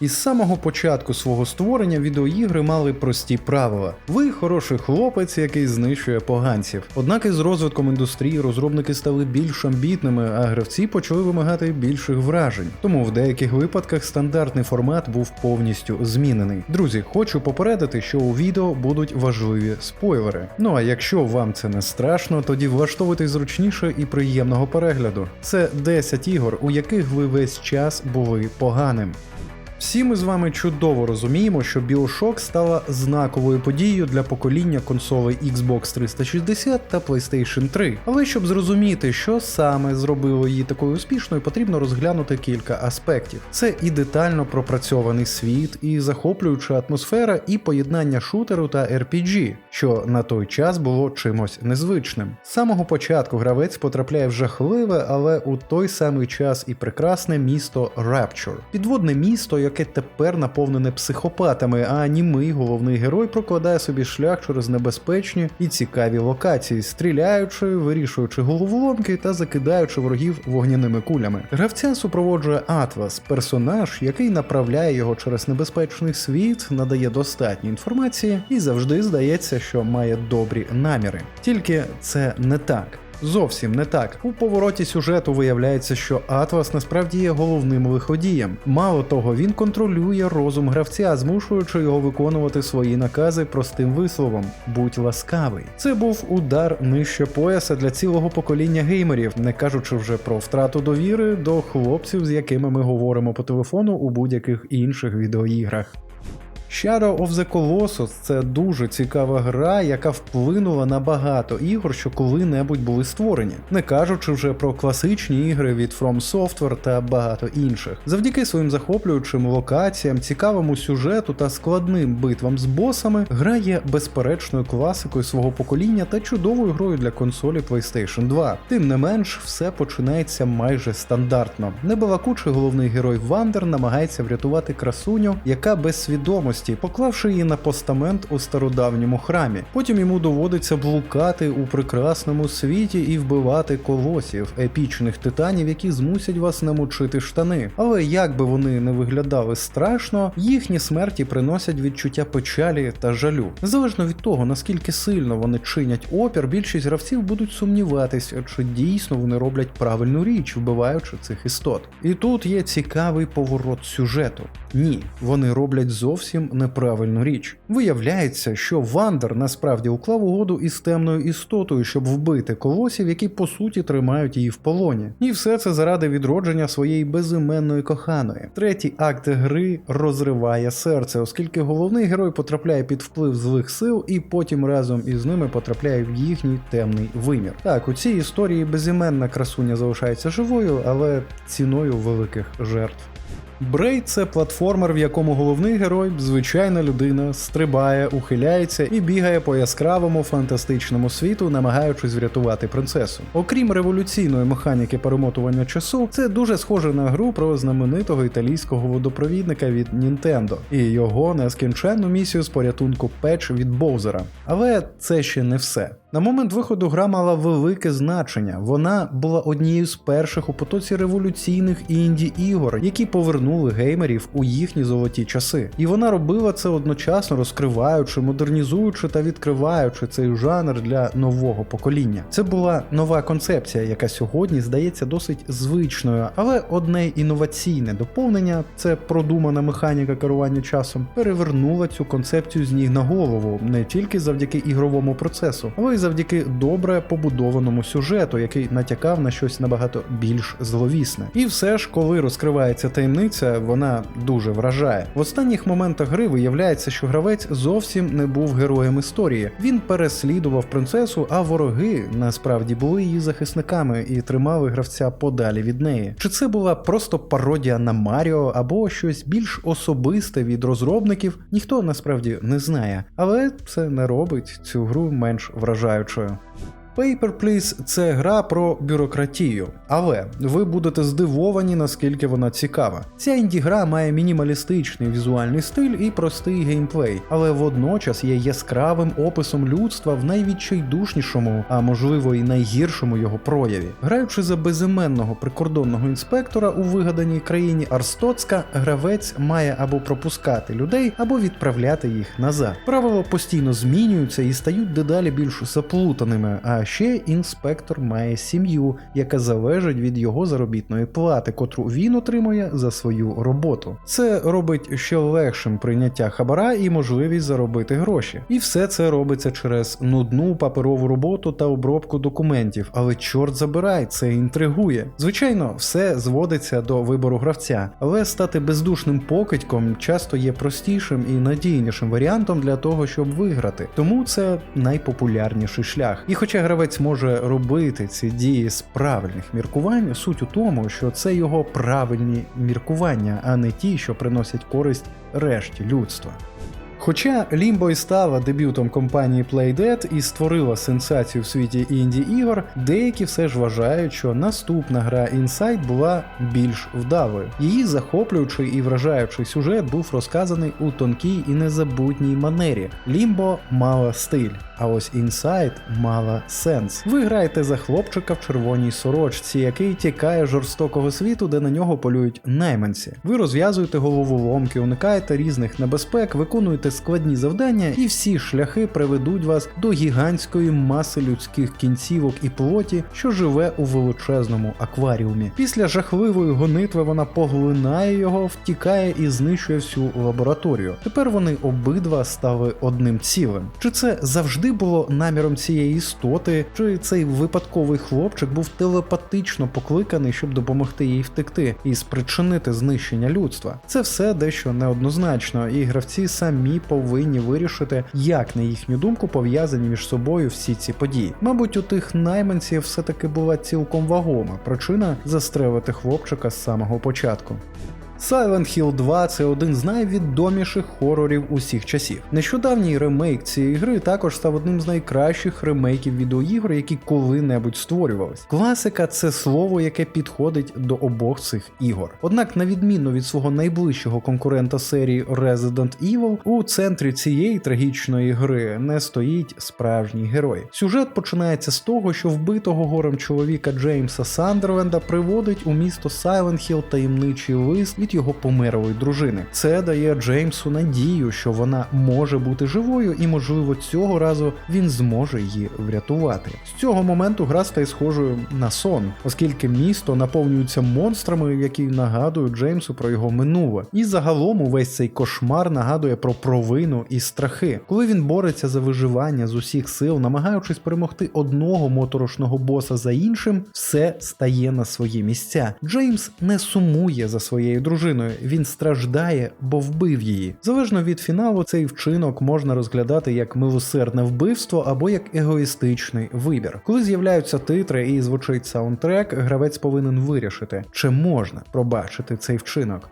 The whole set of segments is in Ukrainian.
Із самого початку свого створення відеоігри мали прості правила. Ви хороший хлопець, який знищує поганців. Однак із розвитком індустрії розробники стали більш амбітними, а гравці почали вимагати більших вражень. Тому в деяких випадках стандартний формат був повністю змінений. Друзі, хочу попередити, що у відео будуть важливі спойлери. Ну а якщо вам це не страшно, тоді влаштовуйтесь зручніше і приємного перегляду. Це 10 ігор, у яких ви весь час були поганим. Всі ми з вами чудово розуміємо, що BioShock стала знаковою подією для покоління консолей Xbox 360 та PlayStation 3. Але щоб зрозуміти, що саме зробило її такою успішною, потрібно розглянути кілька аспектів. Це і детально пропрацьований світ, і захоплююча атмосфера, і поєднання шутеру та RPG, що на той час було чимось незвичним. З самого початку гравець потрапляє в жахливе, але у той самий час і прекрасне місто Rapture. Підводне місто, яке тепер наповнене психопатами, а німий головний герой прокладає собі шлях через небезпечні і цікаві локації, стріляючи, вирішуючи головоломки та закидаючи ворогів вогняними кулями. Гравця супроводжує Атлас, персонаж, який направляє його через небезпечний світ, надає достатньо інформації і завжди здається, що має добрі наміри. Тільки це не так. Зовсім не так. У повороті сюжету виявляється, що Атлас насправді є головним лиходієм. Мало того, він контролює розум гравця, змушуючи його виконувати свої накази простим висловом будь ласкавий. Це був удар нижче пояса для цілого покоління геймерів, не кажучи вже про втрату довіри до хлопців, з якими ми говоримо по телефону у будь-яких інших відеоіграх. Shadow of the Colossus – це дуже цікава гра, яка вплинула на багато ігор, що коли-небудь були створені, не кажучи вже про класичні ігри від From Software та багато інших. Завдяки своїм захоплюючим локаціям, цікавому сюжету та складним битвам з босами, гра є безперечною класикою свого покоління та чудовою грою для консолі PlayStation 2. Тим не менш, все починається майже стандартно. Небалакучий головний герой Вандер намагається врятувати красуню, яка без свідомості поклавши її на постамент у стародавньому храмі. Потім йому доводиться блукати у прекрасному світі і вбивати колосів, епічних титанів, які змусять вас намочити штани. Але як би вони не виглядали страшно, їхні смерті приносять відчуття печалі та жалю. Незалежно від того, наскільки сильно вони чинять опір, більшість гравців будуть сумніватися, чи дійсно вони роблять правильну річ, вбиваючи цих істот. І тут є цікавий поворот сюжету. Ні, вони роблять зовсім неправильну річ. Виявляється, що Вандер насправді уклав угоду із темною істотою, щоб вбити колосів, які по суті тримають її в полоні. І все це заради відродження своєї безіменної коханої. Третій акт гри розриває серце, оскільки головний герой потрапляє під вплив злих сил і потім разом із ними потрапляє в їхній темний вимір. Так, у цій історії безіменна красуня залишається живою, але ціною великих жертв. Брей це платформер, в якому головний герой, звичайна людина, стрибає, ухиляється і бігає по яскравому фантастичному світу, намагаючись врятувати принцесу. Окрім революційної механіки перемотування часу, це дуже схоже на гру про знаменитого італійського водопровідника від Nintendo і його нескінченну місію з порятунку печ від Боузера. Але це ще не все. На момент виходу гра мала велике значення. Вона була однією з перших у потоці революційних інді ігор, які повернули геймерів у їхні золоті часи. І вона робила це одночасно розкриваючи, модернізуючи та відкриваючи цей жанр для нового покоління. Це була нова концепція, яка сьогодні здається досить звичною, але одне інноваційне доповнення це продумана механіка керування часом, перевернула цю концепцію з ніг на голову не тільки завдяки ігровому процесу, але й завдяки добре побудованому сюжету, який натякав на щось набагато більш зловісне. І все ж, коли розкривається таємниця, вона дуже вражає. В останніх моментах гри виявляється, що гравець зовсім не був героєм історії. Він переслідував принцесу, а вороги насправді були її захисниками і тримали гравця подалі від неї. Чи це була просто пародія на Маріо або щось більш особисте від розробників, ніхто насправді не знає, але це не робить цю гру менш вражаючою. Paper Please – це гра про бюрократію, але ви будете здивовані, наскільки вона цікава. Ця інді-гра має мінімалістичний візуальний стиль і простий геймплей, але водночас є яскравим описом людства в найвідчайдушнішому, а можливо і найгіршому його прояві. Граючи за безіменного прикордонного інспектора у вигаданій країні Арстоцька, гравець має або пропускати людей, або відправляти їх назад. Правила постійно змінюються і стають дедалі більш заплутаними. А ще інспектор має сім'ю, яка залежить від його заробітної плати, котру він отримує за свою роботу. Це робить ще легшим прийняття хабара і можливість заробити гроші. І все це робиться через нудну паперову роботу та обробку документів. Але чорт забирай, це інтригує. Звичайно, все зводиться до вибору гравця, але стати бездушним покидьком часто є простішим і надійнішим варіантом для того, щоб виграти. Тому це найпопулярніший шлях. І хоча гравець може робити ці дії з правильних міркувань, суть у тому, що це його правильні міркування, а не ті, що приносять користь решті людства. Хоча Limbo і стала дебютом компанії Playdead і створила сенсацію в світі інді ігор, деякі все ж вважають, що наступна гра Inside була більш вдалою. Її захоплюючий і вражаючий сюжет був розказаний у тонкій і незабутній манері. Limbo мала стиль. А ось Inside мала сенс. Ви граєте за хлопчика в червоній сорочці, який тікає з жорстокого світу, де на нього полюють найманці. Ви розв'язуєте головоломки, уникаєте різних небезпек, виконуєте складні завдання, і всі шляхи приведуть вас до гігантської маси людських кінцівок і плоті, що живе у величезному акваріумі. Після жахливої гонитви вона поглинає його, втікає і знищує всю лабораторію. Тепер вони обидва стали одним цілим. Чи це завжди було наміром цієї істоти, чи цей випадковий хлопчик був телепатично покликаний, щоб допомогти їй втекти і спричинити знищення людства? Це все дещо неоднозначно, і гравці самі повинні вирішити, як на їхню думку пов'язані між собою всі ці події. Мабуть, у тих найманців все-таки була цілком вагома причина застрелити хлопчика з самого початку. Silent Hill 2 це один з найвідоміших хорорів усіх часів. Нещодавній ремейк цієї гри також став одним з найкращих ремейків відеоігр, які коли-небудь створювались. Класика це слово, яке підходить до обох цих ігор. Однак, на відміну від свого найближчого конкурента серії Resident Evil, у центрі цієї трагічної гри не стоїть справжній герой. Сюжет починається з того, що вбитого горем чоловіка Джеймса Сандерленда приводить у місто Silent Hill таємничий лист від його померлої дружини. Це дає Джеймсу надію, що вона може бути живою, і, можливо, цього разу він зможе її врятувати. З цього моменту гра стає схожою на сон, оскільки місто наповнюється монстрами, які нагадують Джеймсу про його минуле. І загалом увесь цей кошмар нагадує про провину і страхи, коли він бореться за виживання з усіх сил, намагаючись перемогти одного моторошного боса за іншим, все стає на свої місця. Джеймс не сумує за своєю дружиною дружиною, він страждає, бо вбив її. Залежно від фіналу, цей вчинок можна розглядати як милосердне вбивство або як егоїстичний вибір. Коли з'являються титри і звучить саундтрек, гравець повинен вирішити, чи можна пробачити цей вчинок.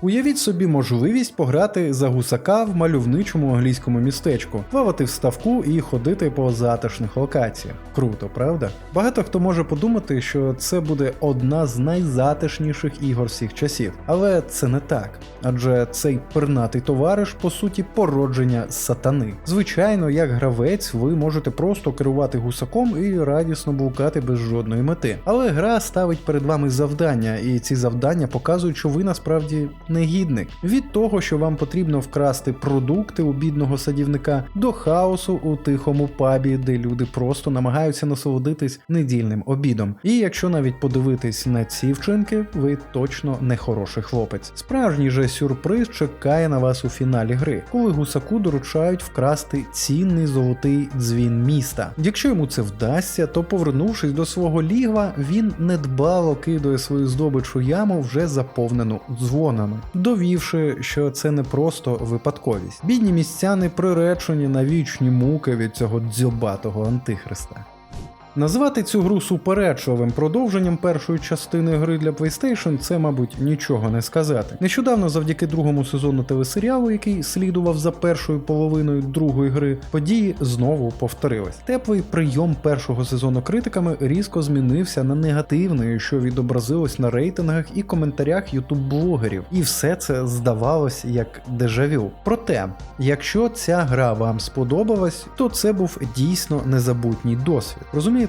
Уявіть собі можливість пограти за гусака в мальовничому англійському містечку, плавати в ставку і ходити по затишних локаціях. Круто, правда? Багато хто може подумати, що це буде одна з найзатишніших ігор всіх часів, але це не так. Адже цей пернатий товариш, по суті, породження сатани. Звичайно, як гравець, ви можете просто керувати гусаком і радісно блукати без жодної мети. Але гра ставить перед вами завдання, і ці завдання показують, що ви насправді негідник. Від того, що вам потрібно вкрасти продукти у бідного садівника, до хаосу у тихому пабі, де люди просто намагаються насолодитись недільним обідом. І якщо навіть подивитись на ці вчинки, ви точно не хороший хлопець. Справжній же сюрприз чекає на вас у фіналі гри, коли гусаку доручають вкрасти цінний золотий дзвін міста. Якщо йому це вдасться, то повернувшись до свого лігва, він недбало кидає свою здобич у яму вже заповнену дзвонами, довівши, що це не просто випадковість. Бідні містяни приречені на вічні муки від цього дзьобатого антихриста. Назвати цю гру суперечливим продовженням першої частини гри для PlayStation це, мабуть, нічого не сказати. Нещодавно, завдяки другому сезону телесеріалу, який слідував за першою половиною другої гри, події знову повторились. Теплий прийом першого сезону критиками різко змінився на негативний, що відобразилось на рейтингах і коментарях ютуб-блогерів. І все це здавалось як дежавю. Проте, якщо ця гра вам сподобалась, то це був дійсно незабутній досвід.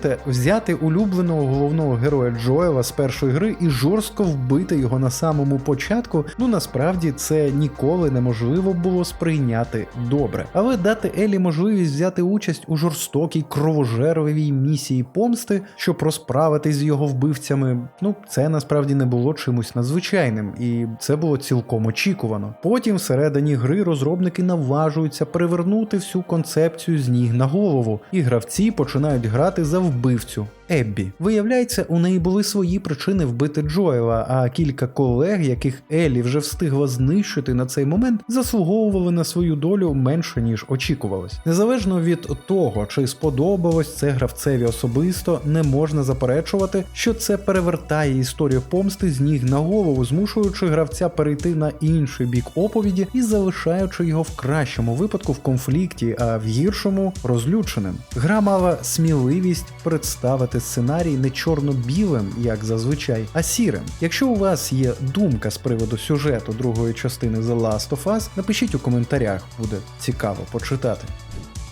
Розумієте, взяти улюбленого головного героя Джоела з першої гри і жорстко вбити його на самому початку, ну насправді це ніколи неможливо було сприйняти добре. Але дати Елі можливість взяти участь у жорстокій кровожерливій місії помсти, щоб розправитись з його вбивцями, ну це насправді не було чимось надзвичайним, і це було цілком очікувано. Потім всередині гри розробники наважуються перевернути всю концепцію з ніг на голову, і гравці починають грати за вбивцю. Еббі. Виявляється, у неї були свої причини вбити Джоела, а кілька колег, яких Еллі вже встигла знищити на цей момент, заслуговували на свою долю менше ніж очікувалось. Незалежно від того, чи сподобалось це гравцеві особисто, не можна заперечувати, що це перевертає історію помсти з ніг на голову, змушуючи гравця перейти на інший бік оповіді і залишаючи його в кращому випадку в конфлікті, а в гіршому розлюченим. Гра мала сміливість представити сценарій не чорно-білим, як зазвичай, а сірим. Якщо у вас є думка з приводу сюжету другої частини The Last of Us, напишіть у коментарях, буде цікаво почитати.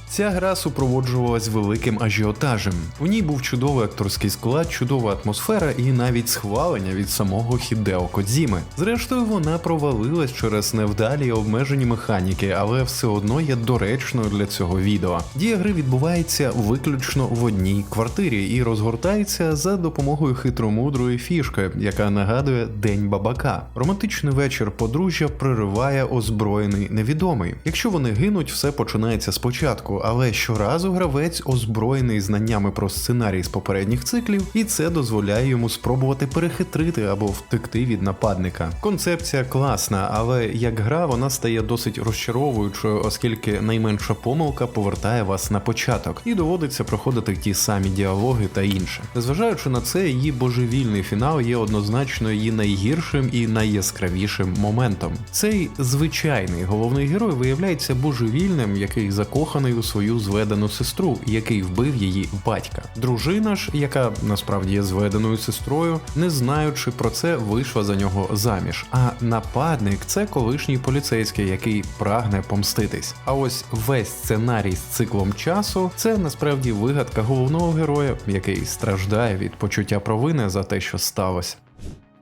Ця гра супроводжувалась великим ажіотажем. У ній був чудовий акторський склад, чудова атмосфера і навіть схвалення від самого Хідео Кодзіми. Зрештою, вона провалилась через невдалі і обмежені механіки, але все одно є доречною для цього відео. Дія гри відбувається виключно в одній квартирі і розгортається за допомогою хитромудрої фішки, яка нагадує День бабака. Романтичний вечір подружжя прориває озброєний невідомий. Якщо вони гинуть, все починається спочатку але щоразу гравець озброєний знаннями про сценарій з попередніх циклів, і це дозволяє йому спробувати перехитрити або втекти від нападника. Концепція класна, але як гра вона стає досить розчаровуючою, оскільки найменша помилка повертає вас на початок, і доводиться проходити ті самі діалоги та інше. Незважаючи на це, її божевільний фінал є однозначно її найгіршим і найяскравішим моментом. Цей звичайний головний герой виявляється божевільним, який закоханий у свою зведену сестру, який вбив її батька. Дружина ж, яка насправді є зведеною сестрою, не знаючи про це, вийшла за нього заміж. А нападник це колишній поліцейський, який прагне помститись. А ось весь сценарій з циклом часу це насправді вигадка головного героя, який страждає від почуття провини за те, що сталося.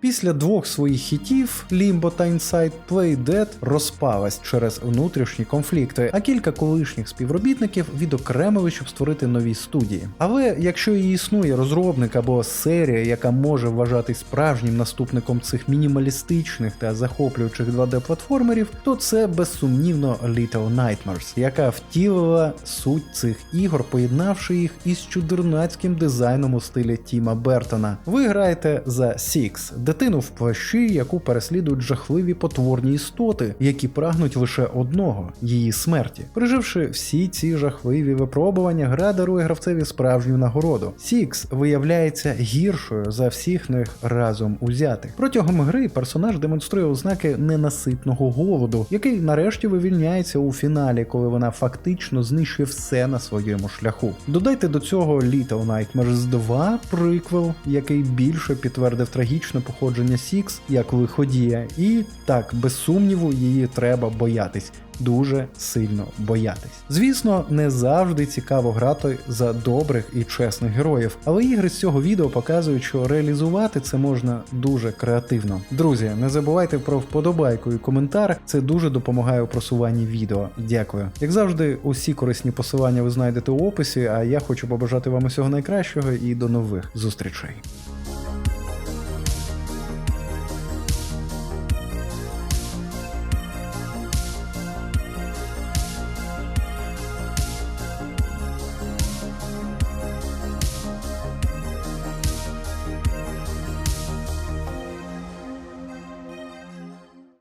Після двох своїх хітів Limbo та Inside Play Dead розпалась через внутрішні конфлікти, а кілька колишніх співробітників відокремили, щоб створити нові студії. Але якщо і існує розробник або серія, яка може вважатись справжнім наступником цих мінімалістичних та захоплюючих 2D-платформерів, то це безсумнівно Little Nightmares, яка втілила суть цих ігор, поєднавши їх із чудернацьким дизайном у стилі Тіма Бертона. Ви граєте за Six, дитину в плащі, яку переслідують жахливі потворні істоти, які прагнуть лише одного її смерті. Переживши всі ці жахливі випробування, гра дарує гравцеві справжню нагороду. Сікс виявляється гіршою за всіх них разом узятих. Протягом гри персонаж демонструє ознаки ненаситного голоду, який нарешті вивільняється у фіналі, коли вона фактично знищує все на своєму шляху. Додайте до цього Little Nightmares 2 приквел, який більше підтвердив трагічне походження Сікс як лиходія, і так, без сумніву, її треба боятись. Дуже сильно боятись. Звісно, не завжди цікаво грати за добрих і чесних героїв, але ігри з цього відео показують, що реалізувати це можна дуже креативно. Друзі, не забувайте про вподобайку і коментар, це дуже допомагає у просуванні відео. Дякую. Як завжди, усі корисні посилання ви знайдете у описі. А я хочу побажати вам усього найкращого і до нових зустрічей.